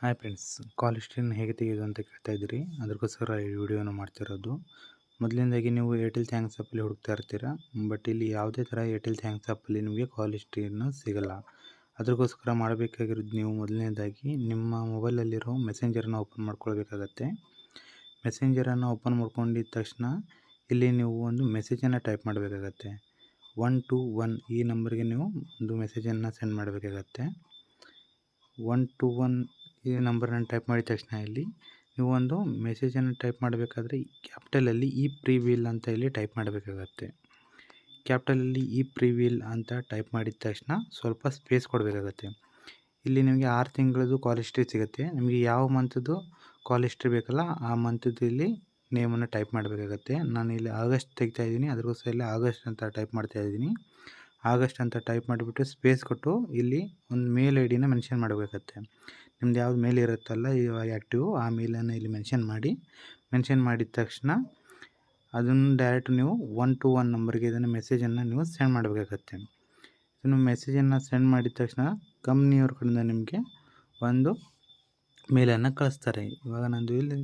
Hi friends call ಹಿಸ್ಟ್ರಿನ ಹೇಗೆ ತೆಗೆಯೋದು ಅಂತ ಕೇಳ್ತಾ ಇದ್ದೀರಿ? ಅದಕ್ಕೋಸ್ಕರ ಈ ವಿಡಿಯೋನ ಮಾಡ್ತಿರೋದು ಮೊದಲಿಂದಾಗಿ ನೀವು ಏರ್ಟೆಲ್ ಥ್ಯಾಂಕ್ಸ್ ಆ್ಯಪಲ್ಲಿ ಹುಡುಕ್ತಾ ಇರ್ತೀರ? ಬಟ್ ಇಲ್ಲಿ ಯಾವುದೇ ಥರ ಏರ್ಟೆಲ್ ಥ್ಯಾಂಕ್ಸ್ ಆ್ಯಪಲ್ಲಿ ನಿಮಗೆ ಕಾಲ್ ಹಿಸ್ಟ್ರಿಯನ್ನು ಸಿಗಲ್ಲ. ಅದಕ್ಕೋಸ್ಕರ ಮಾಡಬೇಕಾಗಿರೋದು ನೀವು ಮೊದಲನೇದಾಗಿ ನಿಮ್ಮ ಮೊಬೈಲಲ್ಲಿರೋ ಮೆಸೆಂಜರನ್ನು ಓಪನ್ ಮಾಡ್ಕೊಳ್ಬೇಕಾಗತ್ತೆ. ಮೆಸೆಂಜರನ್ನು ಓಪನ್ ಮಾಡ್ಕೊಂಡಿದ್ದ ತಕ್ಷಣ ಇಲ್ಲಿ ನೀವು ಒಂದು ಮೆಸೇಜನ್ನು ಟೈಪ್ ಮಾಡಬೇಕಾಗತ್ತೆ. ಒನ್ ಟು ಒನ್ ಈ ನಂಬರ್ಗೆ ನೀವು ಒಂದು ಮೆಸೇಜನ್ನು ಸೆಂಡ್ ಮಾಡಬೇಕಾಗತ್ತೆ. ಒನ್ ಟು ಒನ್ ಈ ನಂಬರನ್ನು ಟೈಪ್ ಮಾಡಿದ ತಕ್ಷಣ ಇಲ್ಲಿ ನೀವು ಒಂದು ಮೆಸೇಜನ್ನು ಟೈಪ್ ಮಾಡಬೇಕಾದ್ರೆ ಕ್ಯಾಪಿಟಲಲ್ಲಿ ಈ ಪ್ರಿವೀಲ್ ಅಂತ ಇಲ್ಲಿ ಟೈಪ್ ಮಾಡಬೇಕಾಗತ್ತೆ. ಕ್ಯಾಪಿಟಲಲ್ಲಿ ಈ ಪ್ರಿವೀಲ್ ಅಂತ ಟೈಪ್ ಮಾಡಿದ ತಕ್ಷಣ ಸ್ವಲ್ಪ ಸ್ಪೇಸ್ ಕೊಡಬೇಕಾಗತ್ತೆ. ಇಲ್ಲಿ ನಿಮಗೆ ಆರು ತಿಂಗಳದ್ದು ಕಾಲ್ ಹಿಸ್ಟ್ರಿ ಸಿಗುತ್ತೆ. ನಿಮಗೆ ಯಾವ ಮಂತದ್ದು ಕಾಲ್ ಹಿಸ್ಟ್ರಿ ಬೇಕಲ್ಲ ಆ ಮಂತದ್ದು ಇಲ್ಲಿ ನೇಮನ್ನು ಟೈಪ್ ಮಾಡಬೇಕಾಗತ್ತೆ. ನಾನು ಇಲ್ಲಿ ಆಗಸ್ಟ್ ತೆಗಿತಾ ಇದ್ದೀನಿ. ಅದಕ್ಕೋಸ್ಕರ ಇಲ್ಲಿ ಆಗಸ್ಟ್ ಅಂತ ಟೈಪ್ ಮಾಡ್ತಾ ಇದ್ದೀನಿ. ಆಗಸ್ಟ್ ಅಂತ ಟೈಪ್ ಮಾಡಿಬಿಟ್ಟು ಸ್ಪೇಸ್ ಕೊಟ್ಟು ಇಲ್ಲಿ ಒಂದು ಮೇಲ್ ಐ ಡಿನ ಮೆನ್ಷನ್ ಮಾಡಬೇಕಾಗತ್ತೆ. ನಿಮ್ದು ಯಾವ್ದು ಮೇಲ್ ಇರುತ್ತಲ್ಲ ಈ ಆ್ಯಕ್ಟಿವ್ ಆ ಮೇಲನ್ನು ಇಲ್ಲಿ ಮೆನ್ಷನ್ ಮಾಡಿ. ಮೆನ್ಷನ್ ಮಾಡಿದ ತಕ್ಷಣ ಅದನ್ನು ಡೈರೆಕ್ಟ್ ನೀವು ಒನ್ ಟು ಒನ್ ನಂಬರ್ಗೆ ಇದನ್ನು ಮೆಸೇಜನ್ನು ನೀವು ಸೆಂಡ್ ಮಾಡಬೇಕಾಗತ್ತೆ. ಇದನ್ನು ಮೆಸೇಜನ್ನು ಸೆಂಡ್ ಮಾಡಿದ ತಕ್ಷಣ ಕಂಪ್ನಿಯವ್ರ ಕಡೆಯಿಂದ ನಿಮಗೆ ಒಂದು ಮೇಲನ್ನು ಕಳಿಸ್ತಾರೆ. ಇವಾಗ ನಂದು ಇಲ್ಲಿ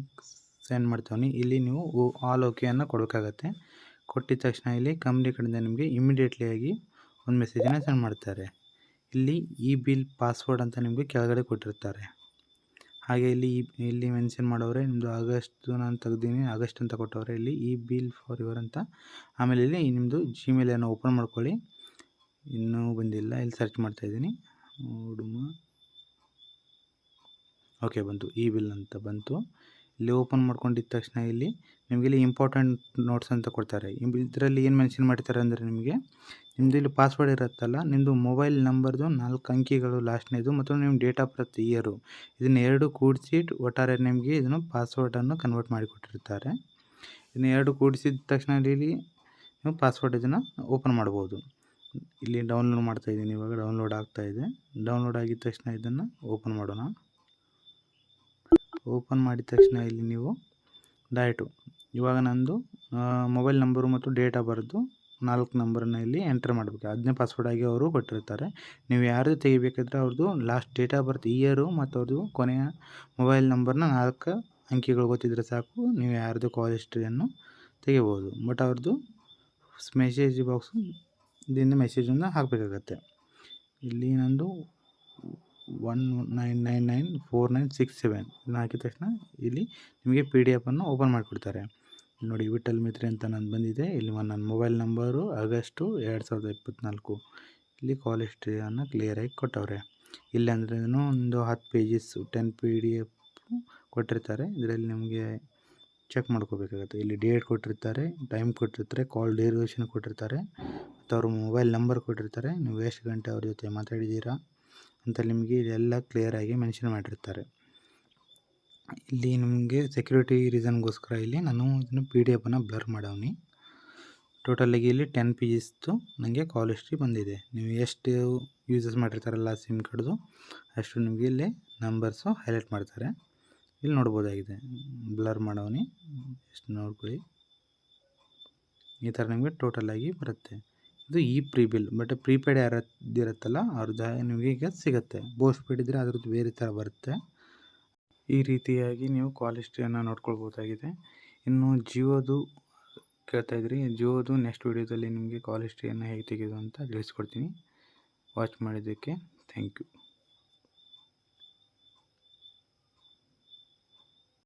ಸೆಂಡ್ ಮಾಡ್ತೀವಿ ಇಲ್ಲಿ ನೀವು ಆಲ್ ಓಕೆಯನ್ನು ಕೊಡಬೇಕಾಗತ್ತೆ. ಕೊಟ್ಟಿದ ತಕ್ಷಣ ಇಲ್ಲಿ ಕಂಪ್ನಿ ಕಡೆಯಿಂದ ನಿಮಗೆ ಇಮಿಡಿಯೇಟ್ಲಿಯಾಗಿ ಒಂದು ಮೆಸೇಜನ್ನು ಸೆಂಡ್ ಮಾಡ್ತಾರೆ. ಇಲ್ಲಿ ಇ ಬಿಲ್ ಪಾಸ್ವರ್ಡ್ ಅಂತ ನಿಮಗೆ ಕೆಳಗಡೆ ಕೊಟ್ಟಿರ್ತಾರೆ. ಹಾಗೆ ಇಲ್ಲಿ ಇಲ್ಲಿ ಮೆನ್ಷನ್ ಮಾಡೋರೆ ನಿಮ್ಮದು ಆಗಸ್ಟ್ ನಾನು ತೆಗ್ದೀನಿ, ಆಗಸ್ಟ್ ಅಂತ ಕೊಟ್ಟವ್ರೆ, ಇಲ್ಲಿ ಇ ಬಿಲ್ ಫಾರ್ ಯುವರ್ ಅಂತ. ಆಮೇಲೆ ಇಲ್ಲಿ ನಿಮ್ಮದು ಜಿಮೇಲ್ ಏನೋ ಓಪನ್ ಮಾಡ್ಕೊಳ್ಳಿ. ಇನ್ನೂ ಬಂದಿಲ್ಲ, ಇಲ್ಲಿ ಸರ್ಚ್ ಮಾಡ್ತಾಯಿದ್ದೀನಿ ಹುಡುಮ ಓಕೆ ಬಂತು. ಇ ಬಿಲ್ ಅಂತ ಬಂತು. ಇಲ್ಲಿ ಓಪನ್ ಮಾಡ್ಕೊಂಡಿದ್ದ ತಕ್ಷಣ ಇಲ್ಲಿ ನಿಮಗೆ ಇಲ್ಲಿ ಇಂಪಾರ್ಟೆಂಟ್ ನೋಟ್ಸ್ ಅಂತ ಕೊಡ್ತಾರೆ. ಇದರಲ್ಲಿ ಏನು ಮೆನ್ಷನ್ ಮಾಡ್ತಾರೆ ಅಂದರೆ ನಿಮಗೆ ನಿಮ್ಮದು ಇಲ್ಲಿ ಪಾಸ್ವರ್ಡ್ ಇರುತ್ತಲ್ಲ ನಿಮ್ಮದು ಮೊಬೈಲ್ ನಂಬರ್ದು ನಾಲ್ಕು ಅಂಕಿಗಳು ಲಾಸ್ಟ್ನೇದು ಮತ್ತು ನಿಮ್ಮ ಡೇಟ್ ಆಫ್ ಬರ್ತ್ ಇಯರು ಇದನ್ನ ಎರಡು ಕೂಡಿಸಿ ಒಟ್ಟಾರೆ ನಿಮಗೆ ಇದನ್ನು ಪಾಸ್ವರ್ಡನ್ನು ಕನ್ವರ್ಟ್ ಮಾಡಿಕೊಟ್ಟಿರ್ತಾರೆ. ಇದನ್ನು ಎರಡು ಕೂಡಿಸಿದ ತಕ್ಷಣ ಇಲ್ಲಿ ನೀವು ಪಾಸ್ವರ್ಡ್ ಇದನ್ನು ಓಪನ್ ಮಾಡ್ಬೋದು. ಇಲ್ಲಿ ಡೌನ್ಲೋಡ್ ಮಾಡ್ತಾ ಇದ್ದೀನಿ, ಇವಾಗ ಡೌನ್ಲೋಡ್ ಆಗ್ತಾ ಇದೆ. ಡೌನ್ಲೋಡ್ ಆಗಿದ ತಕ್ಷಣ ಇದನ್ನು ಓಪನ್ ಮಾಡೋಣ. ಓಪನ್ ಮಾಡಿದ ತಕ್ಷಣ ಇಲ್ಲಿ ನೀವು ಡೈಟು ಇವಾಗ ನಂದು ಮೊಬೈಲ್ ನಂಬರು ಮತ್ತು ಡೇಟ್ ಆಫ್ ಬರ್ದು ನಾಲ್ಕು ನಂಬರನ್ನ ಇಲ್ಲಿ ಎಂಟರ್ ಮಾಡಬೇಕು. ಅದನ್ನೇ ಪಾಸ್ವರ್ಡ್ ಆಗಿ ಅವರು ಕೊಟ್ಟಿರ್ತಾರೆ. ನೀವು ಯಾರ್ದು ತೆಗಿಬೇಕಾದ್ರೆ ಅವ್ರದ್ದು last date of birth year ಮತ್ತು ಅವ್ರದ್ದು ಕೊನೆಯ ಮೊಬೈಲ್ ನಂಬರ್ನ ನಾಲ್ಕು ಅಂಕಿಗಳು ಗೊತ್ತಿದ್ರೆ ಸಾಕು. ನೀವು ಯಾರ್ದು ಕಾಲ್ ಹಿಸ್ಟ್ರಿಯನ್ನು ತೆಗಿಬೋದು. ಬಟ್ ಅವ್ರದ್ದು ಮೆಸೇಜ್ ಬಾಕ್ಸು ಇದರಿಂದ ಮೆಸೇಜನ್ನು ಹಾಕಬೇಕಾಗತ್ತೆ. ಇಲ್ಲಿ ನಂದು one nine nine nine four nine six seven ಇದನ್ನ ಹಾಕಿದ ತಕ್ಷಣ ಇಲ್ಲಿ ನಿಮಗೆ ಪಿ ಡಿ ಎಫನ್ನು ಓಪನ್ ಮಾಡಿಕೊಡ್ತಾರೆ. ನೋಡಿ, ವಿಠಲ್ ಮಿತ್ರಿ ಅಂತ ನಾನು ಬಂದಿದೆ ಇಲ್ಲಿ ನನ್ನ ಮೊಬೈಲ್ ನಂಬರು ಆಗಸ್ಟು ಎರಡು ಸಾವಿರದ ಇಪ್ಪತ್ತ್ನಾಲ್ಕು ಇಲ್ಲಿ ಕಾಲ್ ಹಿಸ್ಟ್ರಿಯನ್ನು ಕ್ಲಿಯರಾಗಿ ಕೊಟ್ಟವ್ರೆ. ಇಲ್ಲಿ ಅಂದರೆ ಒಂದು ಹತ್ತು pages ten P D F ಕೊಟ್ಟಿರ್ತಾರೆ. ಇದರಲ್ಲಿ ನಿಮಗೆ ಚೆಕ್ ಮಾಡ್ಕೋಬೇಕಾಗುತ್ತೆ. ಇಲ್ಲಿ ಡೇಟ್ ಕೊಟ್ಟಿರ್ತಾರೆ ಟೈಮ್ ಕೊಟ್ಟಿರ್ತಾರೆ ಕಾಲ್ ಡ್ಯೂರೇಷನ್ ಕೊಟ್ಟಿರ್ತಾರೆ. ಮತ್ತು ಅವ್ರ ಮೊಬೈಲ್ ನಂಬರ್ ಕೊಟ್ಟಿರ್ತಾರೆ. ನೀವು ಎಷ್ಟು ಗಂಟೆ ಅವ್ರ ಜೊತೆ ಮಾತಾಡಿದ್ದೀರಾ ಅಂತ ನಿಮಗೆ ಇದೆಲ್ಲ ಕ್ಲಿಯರಾಗಿ ಮೆನ್ಷನ್ ಮಾಡಿರ್ತಾರೆ. ಇಲ್ಲಿ ನಿಮಗೆ ಸೆಕ್ಯೂರಿಟಿ ರೀಸನ್ಗೋಸ್ಕರ ಇಲ್ಲಿ ನಾನು ಇದನ್ನು ಪಿ ಡಿ ಎಫನ್ನು ಬ್ಲರ್ ಮಾಡವ್ನಿ. ಟೋಟಲಾಗಿ ಇಲ್ಲಿ ಟೆನ್ ಪಿ ಜಿಸ್ದು ನನಗೆ ಕಾಲ್ ಹಿಸ್ಟ್ರಿ ಬಂದಿದೆ. ನೀವು ಎಷ್ಟು ಯೂಸಸ್ ಮಾಡಿರ್ತಾರಲ್ಲ ಸಿಮ್ ಕಾರ್ಡ್ದು ಅಷ್ಟು ನಿಮಗೆ ಇಲ್ಲಿ ನಂಬರ್ಸು ಹೈಲೈಟ್ ಮಾಡ್ತಾರೆ. ಇಲ್ಲಿ ನೋಡ್ಬೋದಾಗಿದೆ. ಬ್ಲರ್ ಮಾಡವ್ನಿ. ಎಷ್ಟು ನೋಡ್ಕೊಳ್ಳಿ. ಈ ಥರ ನಿಮಗೆ ಟೋಟಲಾಗಿ ಬರುತ್ತೆ. ಇದು ಈ ಪ್ರೀ ಬಿಲ್ ಬಟ್ ಪ್ರೀಪೇಡ್ ಯಾರದ್ದು ಇರುತ್ತಲ್ಲ ಅವ್ರದ್ದು ನಿಮಗೆ ಈಗ ಸಿಗುತ್ತೆ. ಪೋಸ್ಟ್ ಪೇಡ್ ಇದ್ದರೆ ಅದ್ರದ್ದು ಬೇರೆ ಥರ ಬರುತ್ತೆ. ಈ ರೀತಿಯಾಗಿ ನೀವು ಕಾಲ್ ನೋಡ್ಕೊಳ್ಬೋದಾಗಿದೆ ಇನ್ನು ಜಿಯೋದು ಕೇಳ್ತಾ ಇದ್ರಿ. ಜಿಯೋದು ನೆಕ್ಸ್ಟ್ ವೀಡಿಯೋದಲ್ಲಿ ನಿಮಗೆ ಕಾಲ್ ಹೇಗೆ ತೆಗೆಯೋದು ಅಂತ ತಿಳಿಸ್ಕೊಡ್ತೀನಿ. ವಾಚ್ ಮಾಡಿದ್ದಕ್ಕೆ ಥ್ಯಾಂಕ್ ಯು